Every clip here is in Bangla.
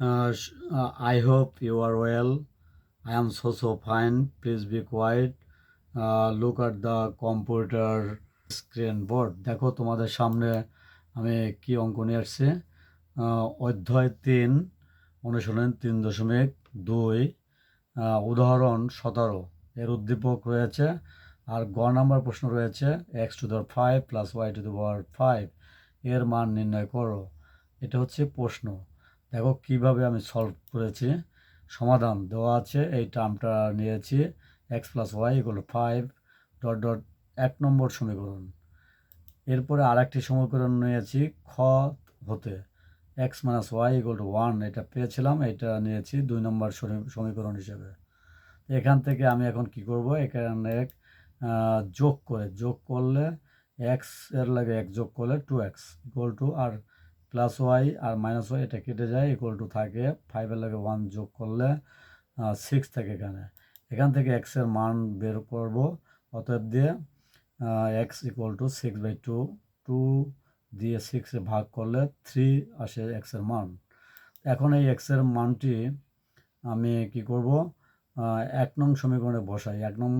Uh, uh, hope you are well. I am so so fine. Please be quiet. Uh, look at the computer screen board. দেখো তোমাদের সামনে আমি কি অঙ্ক নিয়ে আসছি আহ, অধ্যায় তিন অনুশীলন তিন দশমিক দুই আহ, উদাহরণ সতেরো এর উদ্দীপক রয়েছে আর গ নাম্বার প্রশ্ন রয়েছে x to the five plus y to the power five এর মান নির্ণয় করো এটা হচ্ছে প্রশ্ন দেখো কীভাবে আমি সলভ করেছি। সমাধান দেওয়া আছে এই টার্মটা নিয়েছি x plus y equal five dot dot এক নম্বর সমীকরণ। এরপরে আরেকটি সমীকরণ নিয়েছি খ হতে। X minus y equal to one এটা পেয়েছিলাম এটা নিয়েছি দুই নম্বর সমী- সমীকরণ হিসেবে। এখান থেকে আমি এখন কি করব? এখানে আহ, যোগ করে যোগ করলে এক্সের লাগে এক যোগ করলে টু এক্স ইকুয়াল টু আর প্লাস ওয়াই আর মাইনাস ওয়াই এটা কেটে যায় ইকুয়াল টু থাকে। ফাইভের লাগে ওয়ান যোগ করলে সিক্স থাকে এখানে। এখান থেকে এক্সের মান বের করব। অতএব দিয়ে x equal to six by two two দিয়ে সিক্সে ভাগ করলে থ্রি আসে এক্সের মান। এখন এই এক্সের মানটি আমি কি করব? এক নং সমীকরণে বসাই। এক নং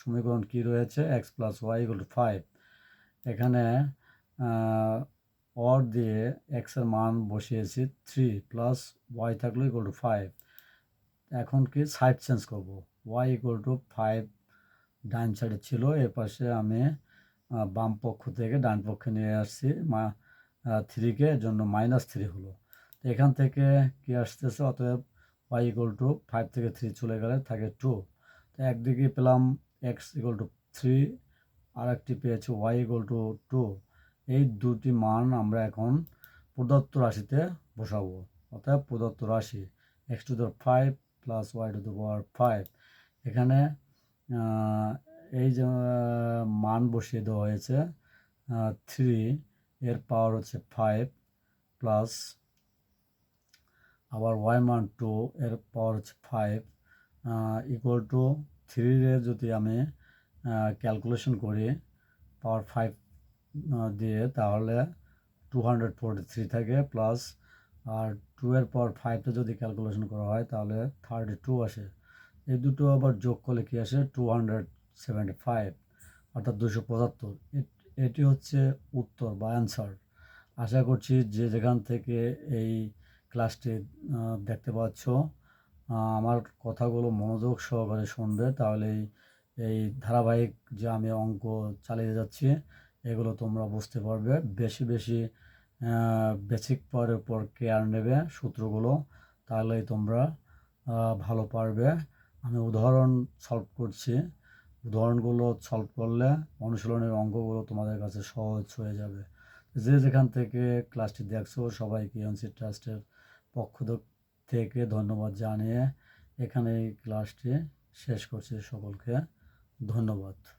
সমীকরণ কি রয়েছে? X plus y equal to five এখানে অর দিয়ে এক্সের মান বসিয়েছি থ্রি প্লাস ওয়াই থাকলে ইকুয়াল টু ফাইভ এখন কি সাইড চেঞ্জ করব? ওয়াই ইকুয়াল টু ফাইভ ডান সাইডে ছিল, এ পাশে আমি বাম পক্ষ থেকে ডান পক্ষে নিয়ে আসছি, মা থ্রিকে জন্য মাইনাস থ্রি হলো। তো এখান থেকে কি আসতেছে? অতএব ওয়াই ইকুয়াল টু ফাইভ থেকে থ্রি চলে গেলে থাকে টু তো একদিকে পেলাম এক্স ইকুয়াল টু থ্রি আর একটি পেয়েছি ওয়াই ইকুয়াল টু টু এই দুটি মান আমরা এখন প্রদত্ত রাশিতে বসাবো। অর্থাৎ প্রদত্ত রাশি x to the five plus y to the power five এখানে এই যে মান বসিয়ে দেওয়া হয়েছে থ্রি এর পাওয়ার হচ্ছে ফাইভ প্লাস আবার ওয়াই মান টু এর পাওয়ার হচ্ছে ফাইভ ইকুয়াল টু থ্রিরে যদি আমি ক্যালকুলেশন করি পাওয়ার ফাইভ দিয়ে তাহলে টু হান্ড্রেড ফোরটি থ্রি থাকে প্লাস আর টু এর পাওয়ার ফাইভটা যদি ক্যালকুলেশন করা হয়, তাহলে থার্টি টু আসে। এই দুটো আবার যোগ করলে কী আসে? টু হান্ড্রেড সেভেন্টি ফাইভ অর্থাৎ দুশো পঁচাত্তর। এটি হচ্ছে উত্তর বা অ্যান্সার আশা করছি যে যেখান থেকে এই ক্লাসটি দেখতে পাচ্ছ আমার কথাগুলো মনোযোগ সহকারে শুনবে। তাহলে এই ধারাবাহিক যে আমি অঙ্ক চালিয়ে যাচ্ছি এগুলো তোমরা বুঝতে পারবে। বেশি বেশি বেসিক পরের উপর কেয়ার নেবে সূত্রগুলো, তাহলেই তোমরা ভালো পারবে। আমি উদাহরণ সলভ করছি। উদাহরণগুলো সলভ করলে অনুশীলনের অঙ্কগুলো তোমাদের কাছে সহজ হয়ে যাবে। যে যেখান থেকে ক্লাসটি দেখছ, সবাইকে এনসি ট্রাস্টের পক্ষ থেকে ধন্যবাদ জানিয়ে এখানে এই ক্লাসটি শেষ করছি সকলকে। ধন্যবাদ।